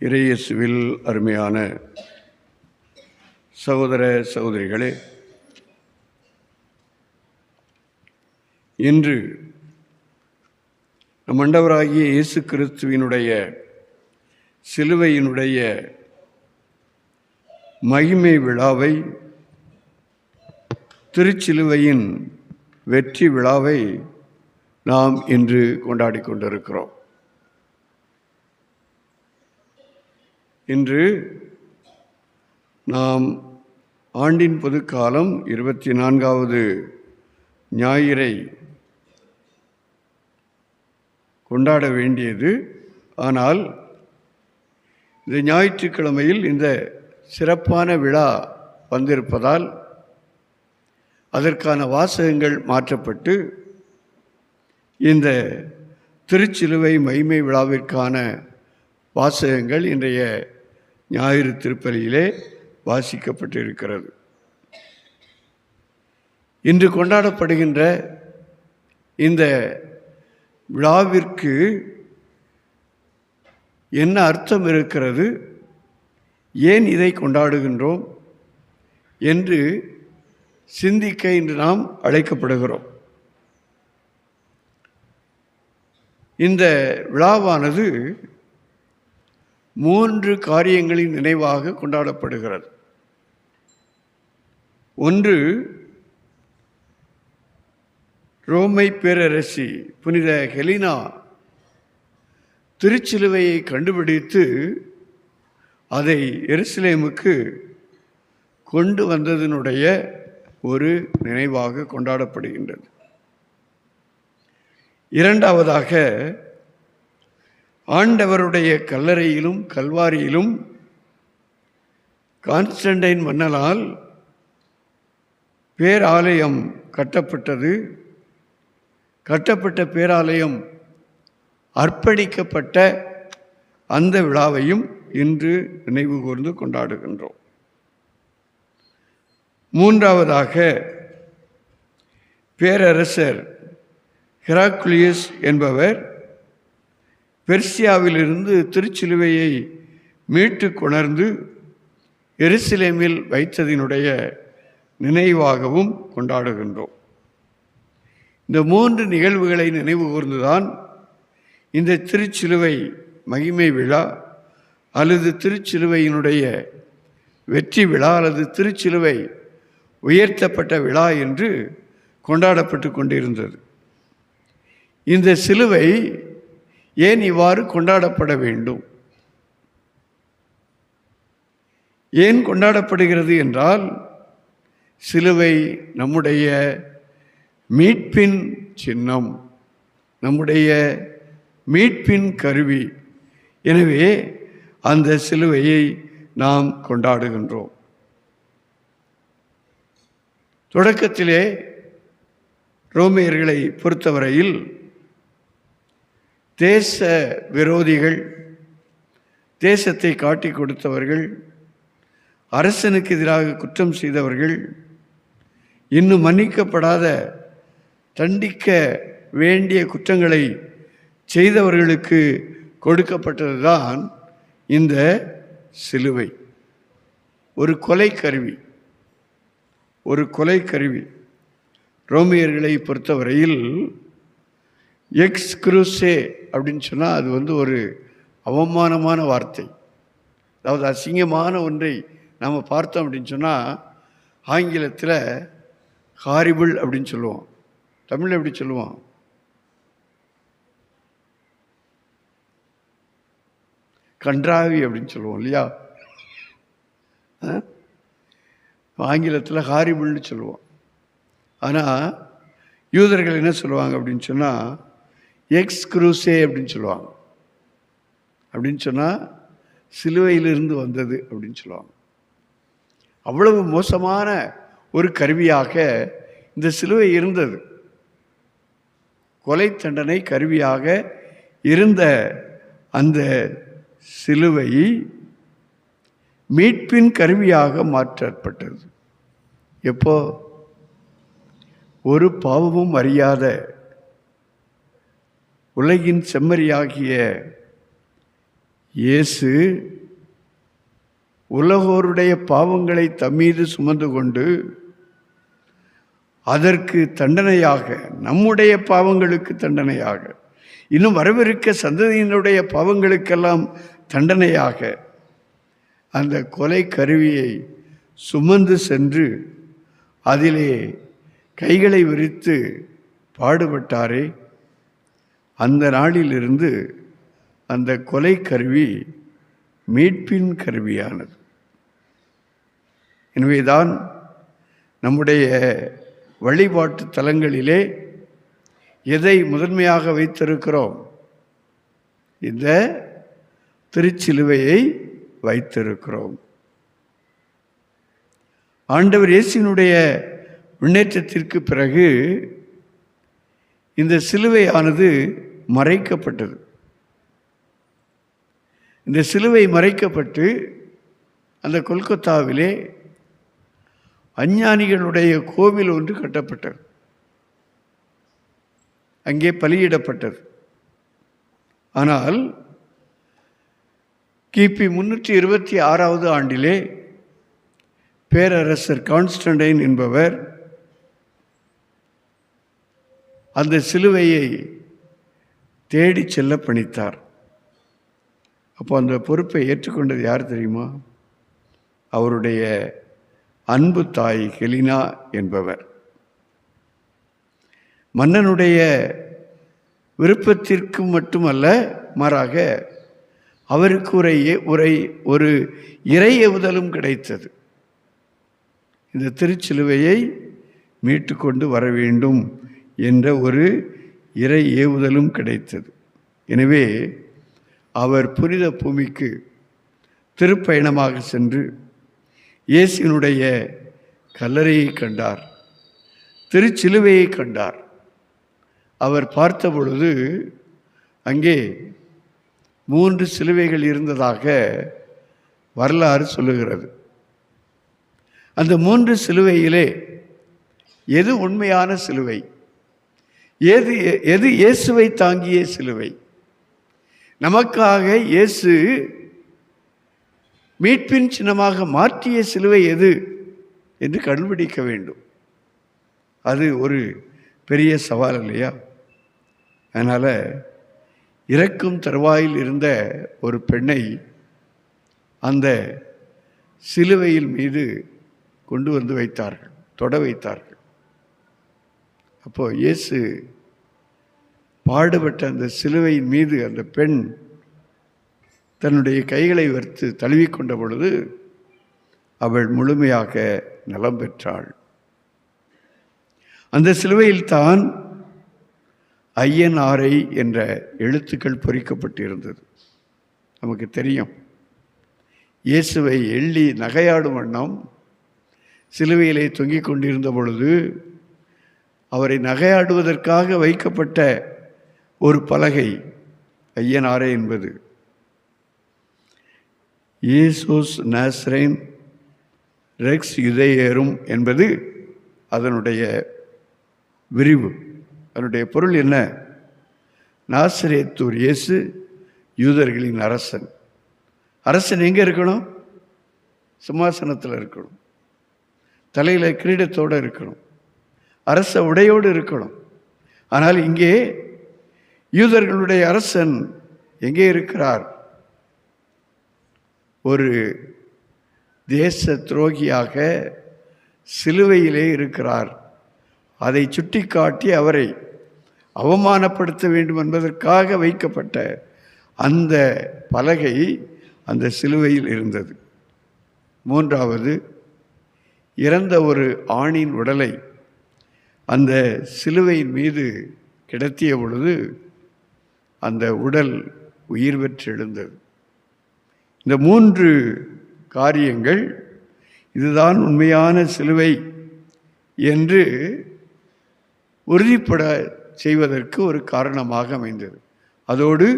இறையேசுவில் அருமையான சகோதர சகோதரிகளே இன்று நம் ஆண்டவராகிய இயேசு கிறிஸ்துவினுடைய சிலுவையினுடைய மகிமை விழாவை திருச்சிலுவையின் வெற்றி விழாவை நாம் இன்று கொண்டாடி கொண்டிருக்கிறோம். இன்று நாம் ஆண்டின் பொதுக்காலம் இருபத்தி நான்காவது ஞாயிறை கொண்டாட வேண்டியது. ஆனால் இந்த ஞாயிற்றுக்கிழமையில் இந்த சிறப்பான விழா வந்திருப்பதால் அதற்கான வாசகங்கள் மாற்றப்பட்டு இந்த திருச்சிலுவை மைமை விழாவிற்கான வாசகங்கள் இன்றைய ஞாயிறு திருப்பலியிலே வாசிக்கப்பட்டிருக்கிறது. இன்று கொண்டாடப்படுகின்ற இந்த விழாவிற்கு என்ன அர்த்தம் இருக்கிறது? ஏன் இதை கொண்டாடுகின்றோம் என்று சிந்திக்க இன்று நாம் அழைக்கப்படுகிறோம். இந்த விழாவானது மூன்று காரியங்களின் நினைவாக கொண்டாடப்படுகிறது. ஒன்று ரோமை பேரரசி புனித ஹெலினா திருச்சிலுவையை கண்டுபிடித்து அதை எருசலேமுக்கு கொண்டு வந்ததனுடைய ஒரு நினைவாக கொண்டாடப்படுகின்றது. இரண்டாவதாக ஆண்டவருடைய கல்லறையிலும் கல்வாரியிலும் கான்ஸ்டன்டைன் மன்னலால் பேராலயம் கட்டப்பட்டது. கட்டப்பட்ட பேராலயம் அர்ப்பணிக்கப்பட்ட அந்த விழாவையும் இன்று நினைவு கூர்ந்து கொண்டாடுகின்றோம். மூன்றாவதாக பேரரசர் ஹெராக்குலியஸ் என்பவர் பெர்சியாவிலிருந்து திருச்சிலுவையை மீட்டு கொணர்ந்து எருசலேமில் வைத்ததினுடைய நினைவாகவும் கொண்டாடுகின்றோம். இந்த மூன்று நிகழ்வுகளை நினைவு கூர்ந்துதான் இந்த திருச்சிலுவை மகிமை விழா அல்லது திருச்சிலுவையினுடைய வெற்றி விழா அல்லது திருச்சிலுவை உயர்த்தப்பட்ட விழா என்று கொண்டாடப்பட்டு கொண்டிருந்தது. இந்த சிலுவை ஏன் இவ்வாறு கொண்டாடப்பட வேண்டும்? ஏன் கொண்டாடப்படுகிறது என்றால் சிலுவை நம்முடைய மீட்பின் சின்னம் நம்முடைய மீட்பின் கருவி. எனவே அந்த சிலுவையை நாம் கொண்டாடுகின்றோம். தொடக்கத்திலே ரோமியர்களை பொறுத்தவரையில் தேச விரோதிகள் தேசத்தை காட்டி கொடுத்தவர்கள் அரசனுக்கு எதிராக குற்றம் செய்தவர்கள் இன்னும் மன்னிக்கப்படாத தண்டிக்க வேண்டிய குற்றங்களை செய்தவர்களுக்கு கொடுக்கப்பட்டதுதான் இந்த சிலுவை. ஒரு கொலை கருவி ஒரு கொலை கருவி. ரோமியர்களை பொறுத்தவரையில் எக்ஸ் குரூசே அப்படின்னு சொன்னால் அது வந்து ஒரு அவமானமான வார்த்தை. அதாவது அசிங்கமான ஒன்றை நாம் பார்த்தோம் அப்படின்னு சொன்னால் ஆங்கிலத்தில் ஹாரிபிள் அப்படின்னு சொல்லுவோம். தமிழில் எப்படி சொல்லுவோம்? கன்றாவி அப்படின்னு சொல்லுவோம் இல்லையா? ஆங்கிலத்தில் ஹாரிபிள்னு சொல்லுவோம். ஆனால் யூதர்கள் என்ன சொல்லுவாங்க அப்படின்னு சொன்னால் எக்ஸ் குரூசே அப்படின்னு சொல்லுவாங்க. அப்படின்னு சொன்னால் சிலுவையிலிருந்து வந்தது அப்படின்னு சொல்லுவாங்க. அவ்வளவு மோசமான ஒரு கருவியாக இந்த சிலுவை இருந்தது. கொலை தண்டனை கருவியாக இருந்த அந்த சிலுவை மீட்பின் கருவியாக மாற்றப்பட்டது. எப்போ? ஒரு பாவமும் அறியாத உலகின் செம்மறியாகிய இயேசு உலகோருடைய பாவங்களை தம்மீது சுமந்து கொண்டு அதற்கு தண்டனையாக நம்முடைய பாவங்களுக்கு தண்டனையாக இன்னும் வரவிருக்க சந்ததியினுடைய பாவங்களுக்கெல்லாம் தண்டனையாக அந்த கொலை கருவியை சுமந்து சென்று அதிலே கைகளை விரித்து பாடுபட்டாரே. அந்த நாளிலிருந்து அந்த கொலை கருவி மீட்பின் கருவியானது. எனவேதான் நம்முடைய வழிபாட்டு தலங்களிலே எதை முதன்மையாக வைத்திருக்கிறோம்? இந்த திருச்சிலுவையை வைத்திருக்கிறோம். ஆண்டவர் இயேசினுடைய முன்னேற்றத்திற்கு பிறகு இந்த சிலுவையானது மறைக்கப்பட்டது. இந்த சிலுவை மறைக்கப்பட்டு அந்த கொல்கத்தாவிலே அஞ்ஞானிகளுடைய கோவில் ஒன்று கட்டப்பட்டது. அங்கே பலியிடப்பட்டது. ஆனால் கிபி முன்னூற்றி இருபத்தி ஆறாவது ஆண்டிலே பேரரசர் கான்ஸ்டன்டைன் என்பவர் அந்த சிலுவையை தேடி செல்ல பணித்தார். அப்போ அந்த பொறுப்பை ஏற்றுக்கொண்டது யார் தெரியுமா? அவருடைய அன்பு தாய் ஹெலினா என்பவர். மன்னனுடைய விருப்பத்திற்கு மட்டுமல்ல மாறாக அவருக்கு ஒரு உரை ஒரு இறை எவுதலும் கிடைத்தது. இந்த திருச்சிலுவையை மீட்டு கொண்டு வர வேண்டும் என்ற ஒரு இறை ஏவுதலும் கிடைத்தது. எனவே அவர் புனித பூமிக்கு திருப்பயணமாக சென்று இயேசுவினுடைய கல்லறையை கண்டார் திருச்சிலுவையை கண்டார். அவர் பார்த்த பொழுது அங்கே மூன்று சிலுவைகள் இருந்ததாக வரலாறு சொல்லுகிறது. அந்த மூன்று சிலுவையிலே எது உண்மையான சிலுவை? எது எது இயேசுவை தாங்கிய சிலுவை? நமக்காக இயேசு மீட்பின் சின்னமாக மாற்றிய சிலுவை எது என்று கண்டுபிடிக்க வேண்டும். அது ஒரு பெரிய சவால் இல்லையா? அதனால் இறக்கும் தருவாயில் இருந்த ஒரு பெண்ணை அந்த சிலுவையில் மீது கொண்டு வந்து வைத்தார்கள் தொட வைத்தார்கள். அப்போது இயேசு பாடுபட்ட அந்த சிலுவையின் மீது அந்த பெண் தன்னுடைய கைகளை வர்த்து தழுவிக்கொண்ட பொழுது அவள் முழுமையாக நலம் பெற்றாள். அந்த சிலுவையில் தான் ஐஎன்ஆர்ஐ என்ற எழுத்துக்கள் பொறிக்கப்பட்டிருந்தது. நமக்கு தெரியும். இயேசுவை எள்ளி நகையாடும் வண்ணம் சிலுவையிலே தொங்கிக் கொண்டிருந்த பொழுது அவரை நகையாடுவதற்காக வைக்கப்பட்ட ஒரு பலகை ஐயனாரே என்பது. ஈசோஸ் நாஸ்ரைன் ரெக்ஸ் யுதையேறும் என்பது அதனுடைய விரிவு. அதனுடைய பொருள் என்ன? நாசிரேத்தூர் இயேசு யூதர்களின் அரசன். அரசன் எங்கே இருக்கணும்? சிம்மாசனத்தில் இருக்கணும். தலையில் கிரீடத்தோடு இருக்கணும். அரச உடையோடு இருக்கணும். ஆனால் இங்கே யூதர்களுடைய அரசன் எங்கே இருக்கிறார்? ஒரு தேச துரோகியாக சிலுவையிலே இருக்கிறார். அதை சுட்டிக்காட்டி அவரை அவமானப்படுத்த வேண்டும் என்பதற்காக வைக்கப்பட்ட அந்த பலகை அந்த சிலுவையில் இருந்தது. மூன்றாவது இறந்த ஒரு ஆணின் உடலை அந்த சிலுவையின் மீது கிடத்திய பொழுது அந்த உடல் உயிர் பெற்றெழுந்தது. இந்த மூன்று காரியங்கள் இதுதான் உண்மையான சிலுவை என்று உறுதிப்பட செய்வதற்கு ஒரு காரணமாக அமைந்தது. அதோடு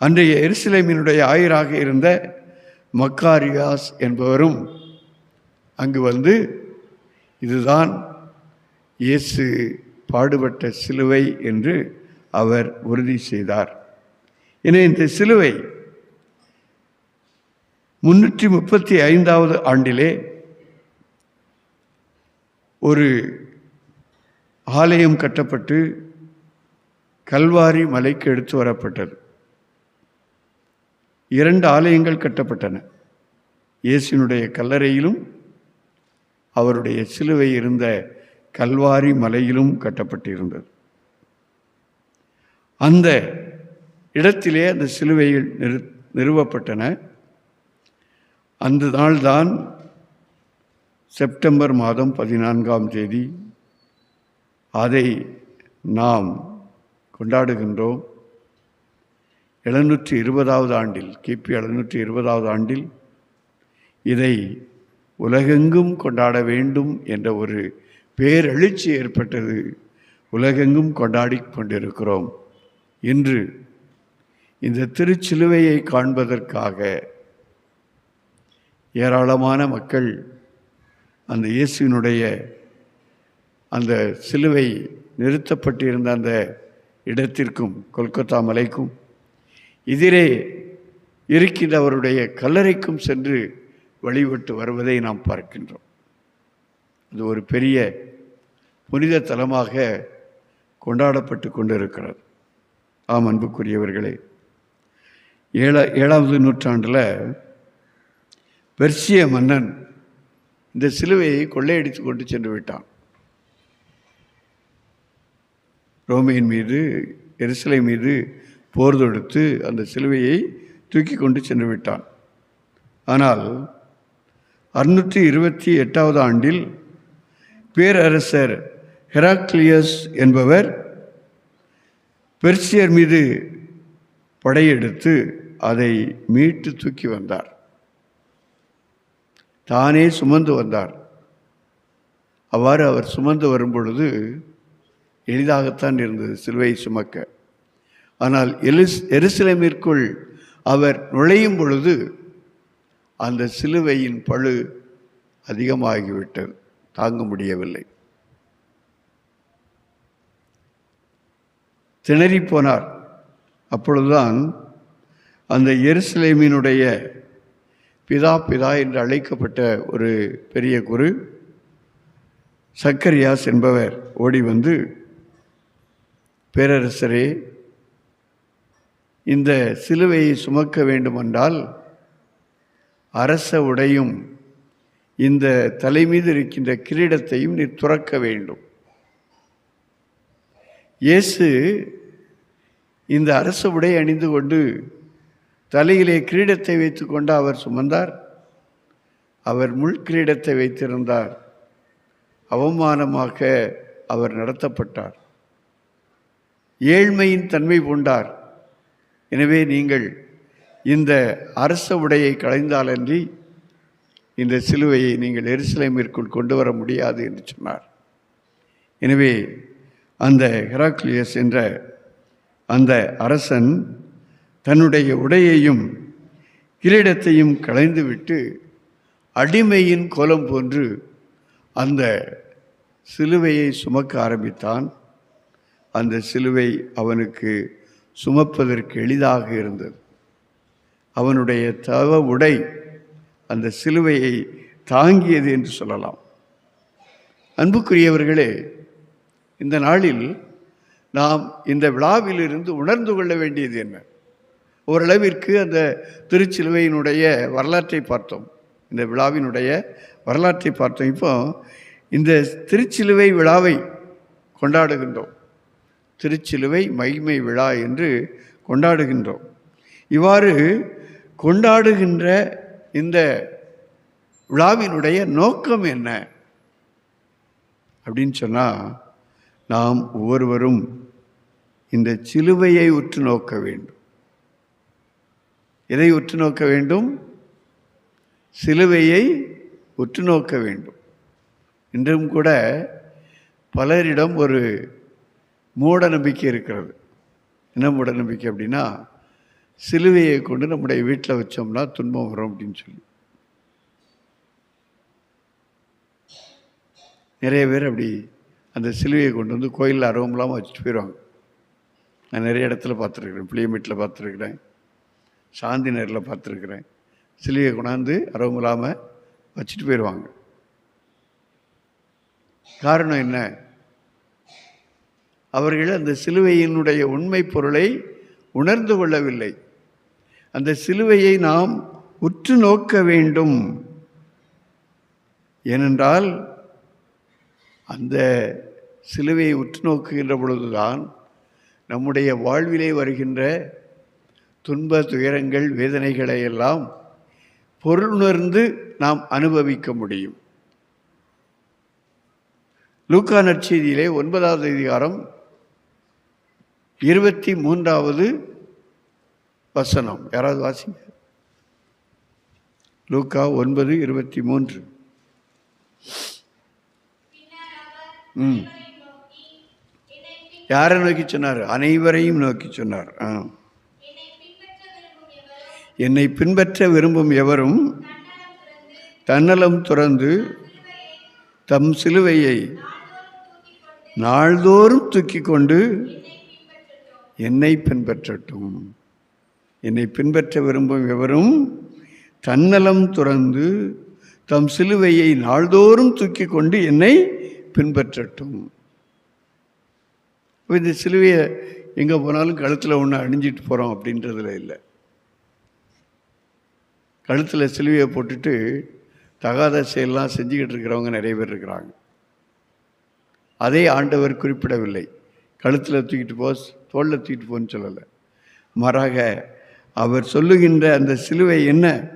அன்றைய எருசலேமினுடைய ஆயராக இருந்த மக்காரியாஸ் என்பவரும் அங்கு வந்து இதுதான் இயேசு பாடுபட்ட சிலுவை என்று அவர் உறுதி செய்தார். என இந்த சிலுவை முன்னூற்றி முப்பத்தி ஐந்தாவது ஆண்டிலே ஒரு ஆலயம் கட்டப்பட்டு கல்வாரி மலைக்கு எடுத்து வரப்பட்டது. இரண்டு ஆலயங்கள் கட்டப்பட்டன. இயேசுனுடைய கல்லறையிலும் அவருடைய சிலுவை இருந்த கல்வாரி மலையிலும் கட்டப்பட்டிருந்தது. அந்த இடத்திலே அந்த சிலுவைகள் நிறு நிறுவப்பட்டன. அந்த நாள்தான் செப்டம்பர் மாதம் பதினான்காம் தேதி அதை நாம் கொண்டாடுகின்றோம். எழுநூற்றி இருபதாவது ஆண்டில் கிபி எழுநூற்றி இருபதாவது ஆண்டில் இதை உலகெங்கும் கொண்டாட வேண்டும் என்ற ஒரு பேரெழுச்சி ஏற்பட்டது. உலகெங்கும் கொண்டாடி கொண்டிருக்கிறோம். இன்று இந்த திருச்சிலுவையை காண்பதற்காக ஏராளமான மக்கள் அந்த இயேசுவினுடைய அந்த சிலுவை நிறுத்தப்பட்டிருந்த அந்த இடத்திற்கும் கொல்கத்தா மலைக்கும் எதிரே இருக்கின்றவருடைய கல்லறைக்கும் சென்று வழிபட்டு வருவதை நாம் பார்க்கின்றோம். இது ஒரு பெரிய புனித தலமாக கொண்டாடப்பட்டு கொண்டிருக்கிறது. ஆம் அன்புக்குரியவர்களே. ஏழா ஏழாவது நூற்றாண்டில் பெர்சிய மன்னன் இந்த சிலுவையை கொள்ளையடித்து கொண்டு சென்று விட்டான். ரோமையின் மீது எருசலை மீது போர் தொடுத்து அந்த சிலுவையை தூக்கி கொண்டு சென்று விட்டான். ஆனால் அறுநூற்றி இருபத்தி எட்டாவது ஆண்டில் பேரரசர் ஹெராக்லியஸ் என்பவர் பெர்சியர் மீது படையெடுத்து அதை மீட்டு தூக்கி வந்தார். தானே சுமந்து வந்தார். அவ்வாறு அவர் சுமந்து வரும் பொழுது எளிதாகத்தான் இருந்தது சிலுவை சுமக்க. ஆனால் எலிஸ் எருசலேமிற்குள் அவர் நுழையும் பொழுது அந்த சிலுவையின் பழு அதிகமாகிவிட்டது. தாங்க முடியவில்லை. திணறி போனார் அப்பொழுதுதான் அந்த எருசலேமினுடைய பிதா பிதா என்று அழைக்கப்பட்ட ஒரு பெரிய குரு சக்கரியாஸ் என்பவர் ஓடி வந்து பேரரசரே இந்த சிலுவையை சுமக்க வேண்டுமென்றால் அரச உடையும் இந்த தலை மீது இருக்கின்ற கிரீடத்தையும் நீர் துறக்க வேண்டும். இயேசு இந்த அரச உடை அணிந்து கொண்டு தலையிலே கிரீடத்தை வைத்துக்கொண்டு அவர் சுமந்தார். அவர் முள் கிரீடத்தை வைத்திருந்தார். அவமானமாக அவர் நடத்தப்பட்டார். ஏழ்மையின் தன்மை பூண்டார். எனவே நீங்கள் இந்த அரச உடையை களைந்தாலன்றி இந்த சிலுவையை நீங்கள் எருசலேமிற்குள் கொண்டு வர முடியாது என்று சொன்னார். எனவே அந்த ஹெராக்லியஸ் என்ற அந்த அரசன் தன்னுடைய உடையையும் கிரீடத்தையும் களைந்துவிட்டு அடிமையின் கோலம் போன்று அந்த சிலுவையை சுமக்க ஆரம்பித்தான். அந்த சிலுவை அவனுக்கு சுமப்பதற்கு எளிதாக இருந்தது. அவனுடைய தவ உடை அந்த சிலுவையை தாங்கியது என்று சொல்லலாம். அன்புக்குரியவர்களே இந்த நாளில் நாம் இந்த விழாவிலிருந்து உணர்ந்து கொள்ள வேண்டியது என்ன? ஓரளவிற்கு அந்த திருச்சிலுவையினுடைய வரலாற்றை பார்த்தோம். இந்த விழாவினுடைய வரலாற்றை பார்த்தோம். இப்போ இந்த திருச்சிலுவை விழாவை கொண்டாடுகின்றோம். திருச்சிலுவை மகிமை விழா என்று கொண்டாடுகின்றோம். இவ்வாறு கொண்டாடுகின்ற இந்த விழாவினுடைய நோக்கம் என்ன? அப்படின்னு சொன்னால் நாம் ஒவ்வொருவரும் இந்த சிலுவையை உற்று நோக்க வேண்டும். எதை உற்று நோக்க வேண்டும்? சிலுவையை உற்று நோக்க வேண்டும். இன்றும் கூட பலரிடம் ஒரு மூட நம்பிக்கை இருக்கிறது. என்ன மூட நம்பிக்கை அப்படின்னா சிலுவையை கொண்டு நம்முடைய வீட்டில் வச்சோம்னா துன்பம் வரும் அப்படின்னு சொல்லி. நிறைய பேர் அப்படி அந்த சிலுவையை கொண்டு வந்து கோயிலில் அரவங்களாமல் வச்சுட்டு போயிடுவாங்க. நான் நிறைய இடத்துல பார்த்துருக்குறேன். புளியமேட்டில் பார்த்துருக்குறேன். சாந்தி நேரில் பார்த்துருக்குறேன். சிலுவையை கொண்டாந்து அருவம் இல்லாமல் வச்சுட்டு போயிடுவாங்க. காரணம் என்ன? அவர்கள் அந்த சிலுவையினுடைய உண்மை பொருளை உணர்ந்து கொள்ளவில்லை. அந்த சிலுவையை நாம் உற்று நோக்க வேண்டும். ஏனென்றால் அந்த சிலுவையை உற்று நோக்குகின்ற பொழுதுதான் நம்முடைய வாழ்விலே வருகின்ற துன்ப துயரங்கள் வேதனைகளை எல்லாம் பொருளுணர்ந்து நாம் அனுபவிக்க முடியும். லூக்கா நற்செய்தியிலே ஒன்பதாவது அதிகாரம் இருபத்தி மூன்றாவது வசனம். யாராவது வாசிங்க? லூக்கா ஒன்பது இருபத்தி மூன்று. ம். யாரை நோக்கி சொன்னார்? அனைவரையும் நோக்கி சொன்னார். ஆ. என்னை பின்பற்ற விரும்பும் எவரும் தன்னலம் துறந்து தம் சிலுவையை நாள்தோறும் தூக்கி கொண்டு என்னை பின்பற்றட்டும். என்னை பின்பற்ற விரும்பும் எவரும் தன்னலம் துறந்து தம் சிலுவையை நாள்தோறும் தூக்கி கொண்டு என்னை பின்பற்றட்டும். இந்த சிலுவையை எங்கே போனாலும் கழுத்தில் ஒன்று அணிஞ்சிட்டு போகிறோம் அப்படின்றதுல இல்லை. கழுத்தில் சிலுவையை போட்டுட்டு தகாத செயல்லாம் செஞ்சுக்கிட்டு இருக்கிறவங்க நிறைய பேர் இருக்கிறாங்க. அதே ஆண்டவர் குறிப்பிடவில்லை. கழுத்தில் தூக்கிட்டு போ தோளில் தூக்கிட்டு போன்னு சொல்லலை. மாறாக அவர் சொல்லுகின்ற அந்த சிலுவை என்ன?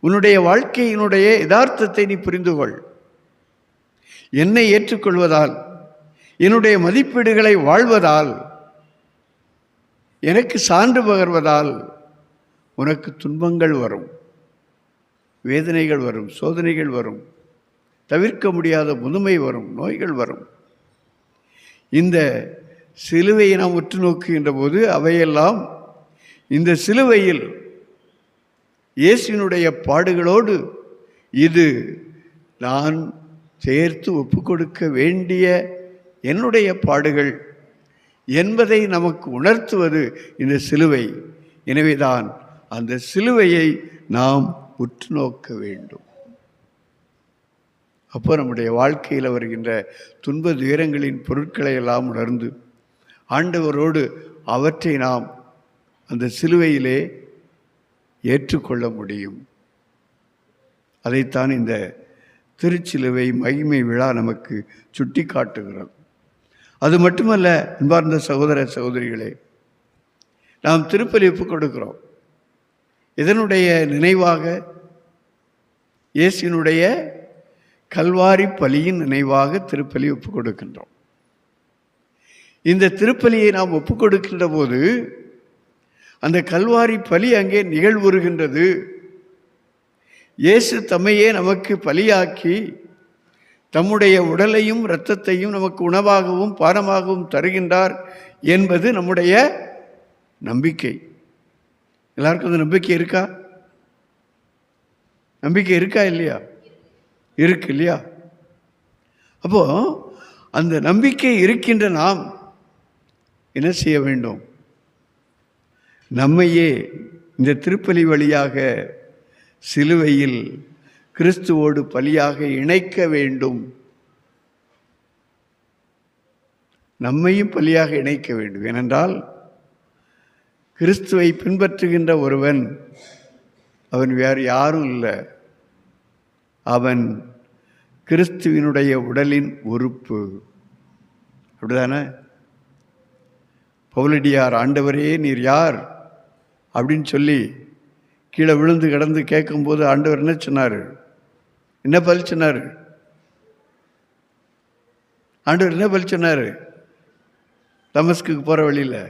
உன்னுடைய வாழ்க்கையினுடைய யதார்த்தத்தை நீ புரிந்து கொள் என்னை ஏற்றுக்கொள்வதால் என்னுடைய மதிப்பீடுகளை வாழ்வதால் எனக்கு சான்று பகர்வதால் உனக்கு துன்பங்கள் வரும் வேதனைகள் வரும் சோதனைகள் வரும் தவிர்க்க முடியாத முதுமை வரும் நோய்கள் வரும். இந்த சிலுவையை நாம் உற்று நோக்குகின்ற போது அவையெல்லாம் இந்த சிலுவையில் இயேசுனுடைய பாடுகளோடு இது நான் சேர்த்து ஒப்பு கொடுக்க வேண்டிய என்னுடைய பாடுகள் என்பதை நமக்கு உணர்த்துவது இந்த சிலுவை. எனவேதான் அந்த சிலுவையை நாம் உற்று நோக்க வேண்டும். அப்போ நம்முடைய வாழ்க்கையில் வருகின்ற துன்ப துயரங்களின் பொருட்களை எல்லாம் உணர்ந்து ஆண்டவரோடு அவற்றை நாம் அந்த சிலுவையிலே ஏற்றுக்கொள்ள முடியும். அதைத்தான் இந்த திருச்சிலுவை மகிமை விழா நமக்கு சுட்டி காட்டுகிறது அது மட்டுமல்ல அன்பார்ந்த சகோதர சகோதரிகளே நாம் திருப்பலி ஒப்பு கொடுக்கிறோம். இதனுடைய நினைவாக இயேசினுடைய கல்வாரி பலியின் நினைவாக திருப்பலி ஒப்புக் கொடுக்கின்றோம். இந்த திருப்பலியை நாம் ஒப்புக் கொடுக்கின்ற போது அந்த கல்வாரி பலி அங்கே நிகழ்வுறுகின்றது. இயேசு தம்மையே நமக்கு பலியாக்கி தம்முடைய உடலையும் இரத்தத்தையும் நமக்கு உணவாகவும் பானமாகவும் தருகின்றார் என்பது நம்முடைய நம்பிக்கை. எல்லாருக்கும் அந்த நம்பிக்கை இருக்கா? நம்பிக்கை இருக்கா இல்லையா? இருக்கு இல்லையா? அப்போ அந்த நம்பிக்கை இருக்கின்ற நாம் என்ன செய்ய வேண்டும்? நம்மையே இந்த திருப்பலி வழியாக சிலுவையில் கிறிஸ்துவோடு பலியாக இணைக்க வேண்டும். நம்மையும் பலியாக இணைக்க வேண்டும். ஏனென்றால் கிறிஸ்துவை பின்பற்றுகின்ற ஒருவன் அவன் வேறு யாரும் இல்லை. அவன் கிறிஸ்துவினுடைய உடலின் உறுப்பு. அப்படிதானே? பவுலடியார் ஆண்டவரே நீர் யார்? அப்படின்னு சொல்லி கீழே விழுந்து கிடந்து கேட்கும்போது ஆண்டவர் என்ன சொன்னார்? என்ன பதில் சொன்னார்? ஆண்டவர் என்ன பதில் சொன்னார்? தமஸ்குக்கு போகிற வழியில்.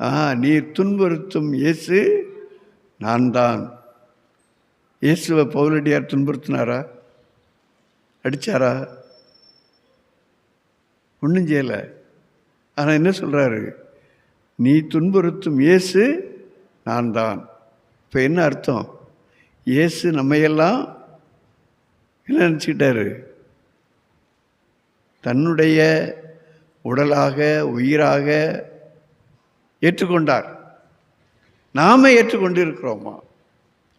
ஆ நீர் துன்புறுத்தும் இயேசு நான் தான். இயேசுவை பவுலடியார் துன்புறுத்தினாரா? அடித்தாரா ஒன்றும் செய்யலை. ஆனால் என்ன சொல்கிறாரு நீ துன்புறுத்தும் இயேசு நான் தான் இப்போ என்ன அர்த்தம்? இயேசு நம்மையெல்லாம் என்ன நினச்சிக்கிட்டாரு? தன்னுடைய உடலாக உயிராக ஏற்றுக்கொண்டார். நாம ஏற்றுக்கொண்டு இருக்கிறோமா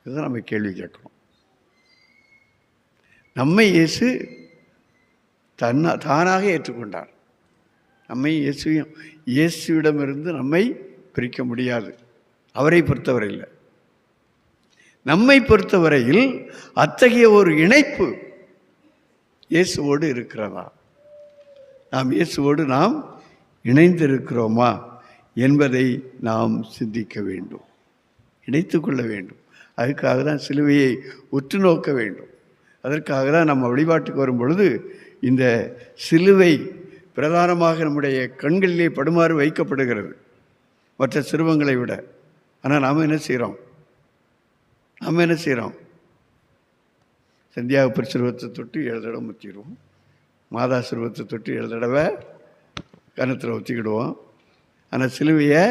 இதுதான் நம்ம கேள்வி கேட்கணும். நம்மை இயேசு தன்னா தானாக ஏற்றுக்கொண்டார். நம்மை இயேசுவையும் இயேசுவிடமிருந்து நம்மை பிரிக்க முடியாது. அவரை பொறுத்தவரையில் நம்மை பொறுத்தவரையில் அத்தகைய ஒரு இணைப்பு இயேசுவோடு இருக்கிறதா? நாம் இயேசுவோடு நாம் இணைந்திருக்கிறோமா என்பதை நாம் சிந்திக்க வேண்டும். இணைத்து கொள்ள வேண்டும். அதுக்காக தான் சிலுவையை உற்று நோக்க வேண்டும். அதற்காக தான் நம்ம வழிபாட்டுக்கு வரும் பொழுது இந்த சிலுவை பிரதானமாக நம்முடைய கண்களிலே படுமாறு வைக்கப்படுகிறது. மற்ற சிறுவங்களை விட. ஆனால் நாம் என்ன செய்கிறோம் நாம் என்ன செய்கிறோம் சந்தியாக சிறுவத்தை தொட்டு ஏழு தடவை முத்திடுவோம். மாதா சிறுவத்தை தொட்டு ஏழு தடவை கணத்தில் ஒத்திக்கிடுவோம். ஆனால் சிலுவையை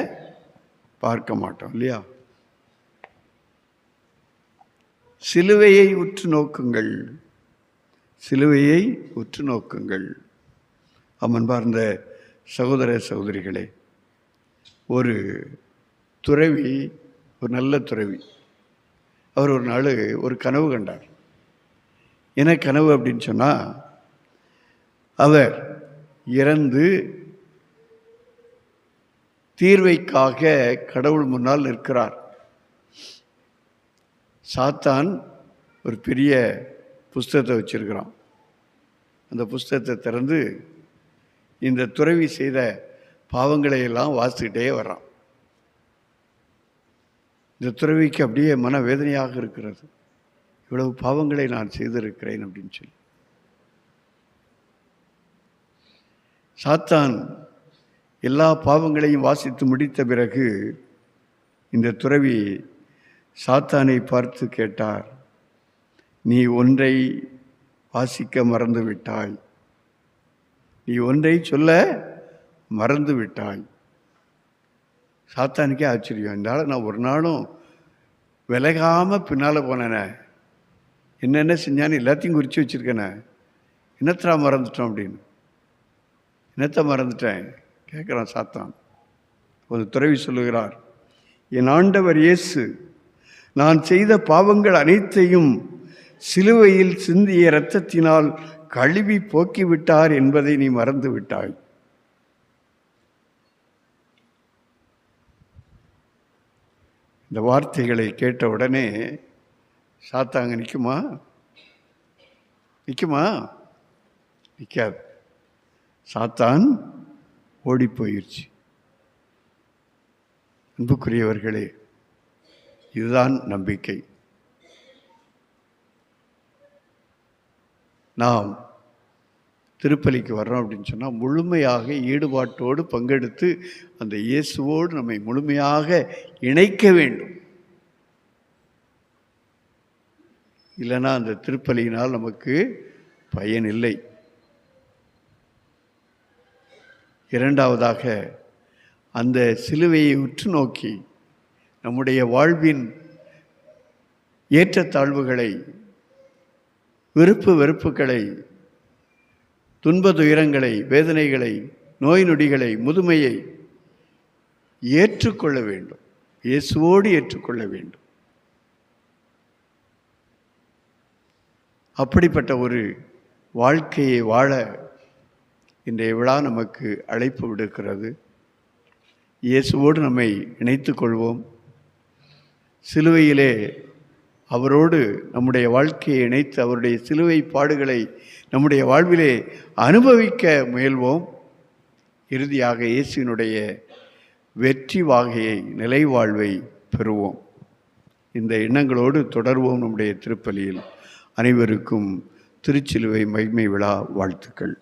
பார்க்க மாட்டோம் இல்லையா? சிலுவையை உற்று நோக்குங்கள். சிலுவையை உற்று நோக்குங்கள். அம்மன்பார்ந்த சகோதர சகோதரிகளே ஒரு துறவி ஒரு நல்ல துறவி. அவர் ஒரு நாள் ஒரு கனவு கண்டார். என்ன கனவு அப்படின்னு சொன்னால் அவர் இறந்து தீர்வைக்காக கடவுள் முன்னால் நிற்கிறார். சாத்தான் ஒரு பெரிய புஸ்தகத்தை வச்சிருக்கிறான். அந்த புஸ்தகத்தை திறந்து இந்த துறவி செய்த பாவங்களை எல்லாம் வாசிக்கிட்டே வர்றான். இந்த துறவிக்கு அப்படியே மனவேதனையாக இருக்கிறது. இவ்வளவு பாவங்களை நான் செய்திருக்கிறேன் அப்படின்னு சொல்லி. சாத்தான் எல்லா பாவங்களையும் வாசித்து முடித்த பிறகு இந்த துறவி சாத்தானை பார்த்து கேட்டார் நீ ஒன்றை வாசிக்க மறந்துவிட்டாய். நீ ஒன்றை சொல்ல மறந்து விட்டாய் சாத்தானுக்கே ஆச்சரியம். இருந்தாலும் நான் ஒரு நாளும் விலகாமல் பின்னால் போனேனே. என்னென்ன செஞ்சான்னு எல்லாத்தையும் குறித்து வச்சுருக்கேனே. என்னத்தரா மறந்துட்டோம் அப்படின்னு. என்னத்தை மறந்துட்டேன்? கேட்குறான் சாத்தான். ஒரு துறவி சொல்லுகிறார் என் ஆண்டவர் இயேசு நான் செய்த பாவங்கள் அனைத்தையும் சிலுவையில் சிந்திய இரத்தத்தினால் கழுவி போக்கிவிட்டார் என்பதை நீ மறந்து விட்டாய் இந்த வார்த்தைகளை கேட்ட உடனே சாத்தாங்க நிற்குமா நிற்குமா நிற்காது சாத்தான் ஓடி போயிடுச்சு அன்புக்குரியவர்களே இதுதான் நம்பிக்கை. நாம் திருப்பலிக்கு வர்றோம் அப்படின்னு சொன்னால் முழுமையாக ஈடுபாட்டோடு பங்கெடுத்து அந்த இயேசுவோடு நம்மை முழுமையாக இணைக்க வேண்டும். இல்லைன்னா அந்த திருப்பலியினால் நமக்கு பயன் இல்லை. இரண்டாவதாக அந்த சிலுவையை உற்று நோக்கி நம்முடைய வாழ்வின் ஏற்றத்தாழ்வுகளை விருப்பு வெறுப்புகளை துன்ப துயரங்களை வேதனைகளை நோய் நொடிகளை முதுமையை ஏற்றுக்கொள்ள வேண்டும். இயேசுவோடு ஏற்றுக்கொள்ள வேண்டும். அப்படிப்பட்ட ஒரு வாழ்க்கையை வாழ இன்றைய விழா நமக்கு அழைப்பு விடுக்கிறது. இயேசுவோடு நம்மை இணைத்து கொள்வோம். சிலுவையிலே அவரோடு நம்முடைய வாழ்க்கையை இணைத்து அவருடைய சிலுவை பாடுகளை நம்முடைய வாழ்விலே அனுபவிக்க முயல்வோம். இறுதியாக இயேசுவினுடைய வெற்றி வாகையை நிலை வாழ்வை பெறுவோம். இந்த எண்ணங்களோடு தொடர்வோம். நம்முடைய திருப்பலியில் அனைவருக்கும் திருச்சிலுவை மகிமை விழா வாழ்த்துக்கள்.